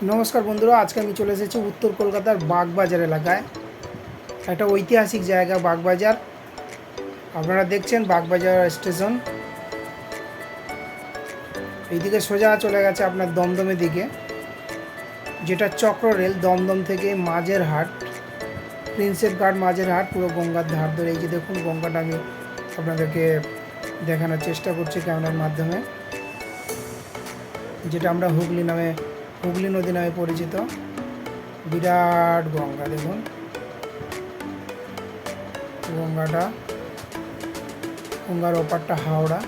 নমস্কার বন্ধুরা, আজকে আমি চলে এসেছি উত্তর কলকাতার বাগবাজার এলাকায়। একটা ঐতিহাসিক জায়গা বাগবাজার। আপনারা দেখছেন বাগবাজার স্টেশন। এইদিকে সোজা চলে গেছে আপনার দমদমের দিকে, যেটা চক্র রেল দমদম থেকে মাঝের হাট প্রিন্সেপ ঘাট মাঝের হাট পুরো গঙ্গার ধার ধরে। এই যে দেখুন, গঙ্গাটা আমি আপনাদেরকে দেখানোর চেষ্টা করছি ক্যামেরার মাধ্যমে। যেটা আমরা হুগলি নামে হুগলি নদী নামে পরিচিত। বিরাট গঙ্গা, দেখুন। গঙ্গাটা, গঙ্গার ওপারটা হাওড়া।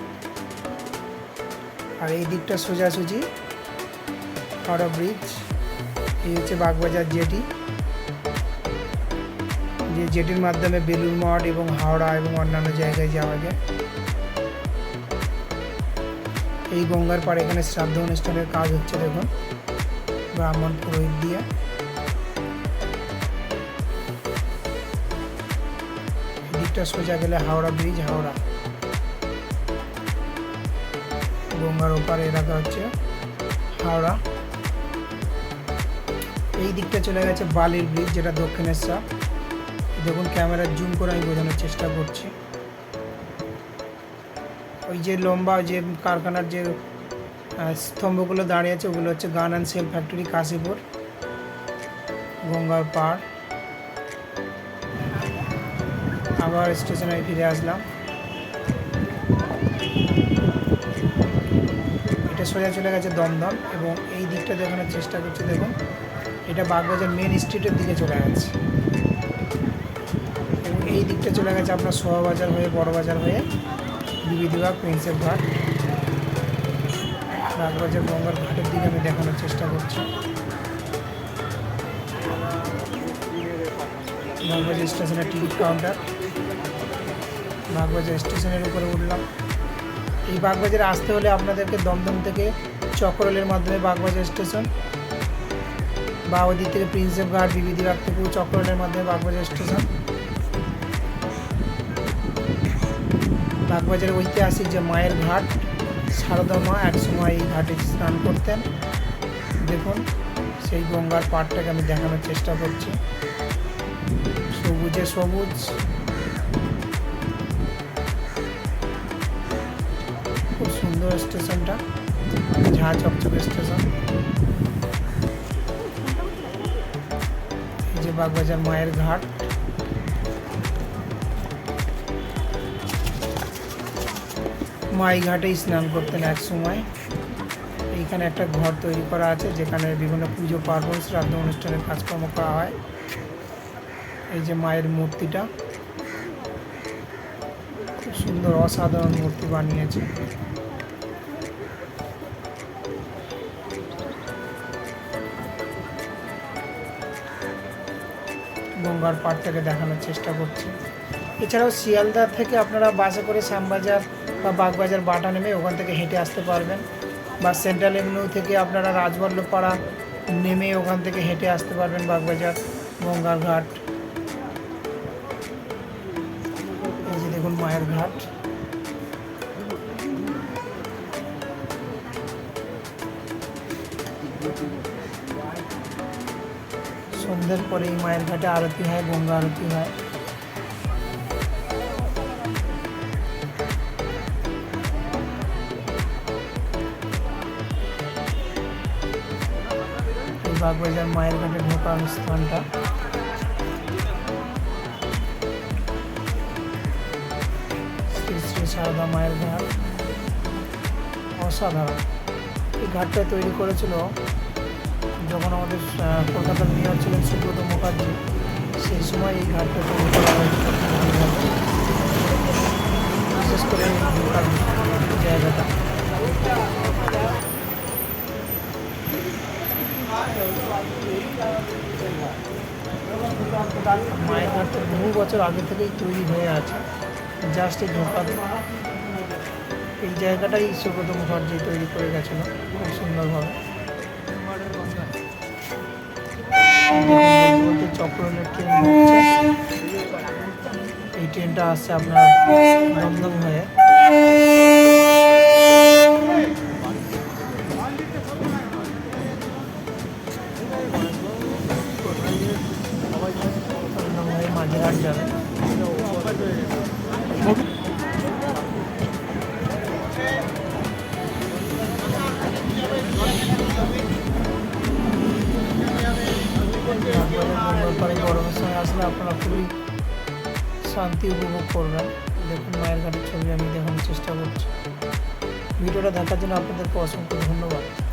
আর এই দিকটা সোজাসুজি হাওড়া ব্রিজ এই হচ্ছে বাগবাজার জেটি যে জেটির মাধ্যমে বেলুর মঠ এবং হাওড়া এবং অন্যান্য জায়গায় যাওয়া যায়। এই গঙ্গার পাড়ে এখানে শ্রাদ্ধ অনুষ্ঠানের কাজ হচ্ছে, দেখুন। ব্রাহ্মণ পুরোহিত দিয়ে। এদিকটা সোজা গেলে হাওড়া ব্রিজ, হাওড়া। গঙ্গার ওপার এলাকা হচ্ছে হাওড়া। এই দিকটা চলে গেছে বালির ব্রিজ, যেটা দক্ষিণেশ্বর। দেখুন ক্যামেরা জুম করে আমি বোঝানোর চেষ্টা করছি। ওই যে লম্বা যে কারখানার যে স্তম্ভগুলো দাঁড়িয়ে আছে, ওগুলো হচ্ছে গান অ্যান্ড সেল ফ্যাক্টরি কাশীপুর, গঙ্গার পাড়। আবার স্টেশনে ফিরে আসলাম। এটা সোজা চলে গেছে দমদম এবং এই দিকটা দেখানোর চেষ্টা করছি, দেখুন। এটা বাগবাজার মেন স্ট্রিটের দিকে চলে গেছে। এবং এই দিকটা চলে গেছে আপনার সোহাবাজার হয়ে, বড়বাজার হয়ে বিবিধিবাগ প্রিন্সেপ ঘাট। বাগবাজার গঙ্গার ঘাটের দিকে আমি দেখানোর চেষ্টা করছি। বাগবাজার স্টেশনের টিকিট কাউন্টার, বাগবাজার স্টেশনের উপরে উঠলাম। এই বাগবাজারে আসতে হলে আপনাদেরকে দমদম থেকে চক্রলের মাধ্যমে বাগবাজার স্টেশন বা ওদিক থেকে প্রিন্সেপ ঘাট বিবিধিবাগ থেকেও চক্রলের মাধ্যমে বাগবাজার স্টেশন। বাগবাজারের ঐতিহাসিক যে মায়ের ঘাট সারদা মা একসময় এই ঘাটে স্নান করতেন। দেখুন, সেই গঙ্গার পাড়টাকে আমি দেখানোর চেষ্টা করছি। সবুজে সবুজ। খুব সুন্দর স্টেশনটা, ঝাঁ চকচকে স্টেশন। এই যে বাগবাজার মায়ের ঘাট। মাই ঘাটেই স্নান করতেন এক সময়। এইখানে একটা ঘর তৈরি করা আছে, যেখানে বিভিন্ন পুজো, পার্বণ, শ্রাদ্ধ অনুষ্ঠানের কাজকর্ম করা হয়। এই যে মায়ের মূর্তিটা। খুব সুন্দর, অসাধারণ মূর্তি বানিয়েছে। গঙ্গার পাড় থেকে দেখানোর চেষ্টা করছি। এছাড়াও শিয়ালদা থেকে আপনারা বাসে করে শ্যামবাজার বা বাগবাজার বাটা নেমে ওখান থেকে হেঁটে আসতে পারবেন। বা সেন্ট্রাল এভিনিউ থেকে আপনারা রাজবল্লভপাড়া নেমে ওখান থেকে হেঁটে আসতে পারবেন বাগবাজার গঙ্গার ঘাট এই যে দেখুন মায়ের ঘাট। সন্ধ্যের পরে এই মায়ের ঘাটে আরতি হয়, গঙ্গা আরতি হয়। বাগবাজার মায়ের ঘাটে ঢোকার স্থানটা শ্রী শ্রী সারদা মায়ের ঘাট। অসাধারণ। এই ঘাটটা তৈরি করেছিল যখন আমাদের কলকাতার মেয়র ছিলেন সুব্রত মুখার্জি, সেই সময় এই ঘাটটা তৈরি করা হয়েছিল। বিশেষ করে জায়গাটা। মায়ের ঘাটটা বহু বছর আগে থেকেই তৈরি হয়ে আছে। জাস্ট এই ঢোকার এই জায়গাটাই সুব্রত মুখার্জি তৈরি করে গেছিল, খুব সুন্দরভাবে। চক্রনের ট্রেন এই ট্রেনটা আসছে আপনার দমদম হয়ে। পরে গরমের সময় আসলে আপনারা খুবই শান্তি উপভোগ করবেন দেখুন মায়ের ঘাটের ছবি আমি দেখানোর চেষ্টা করছি ভিডিওটা দেখার জন্য আপনাদেরকে অসংখ্য ধন্যবাদ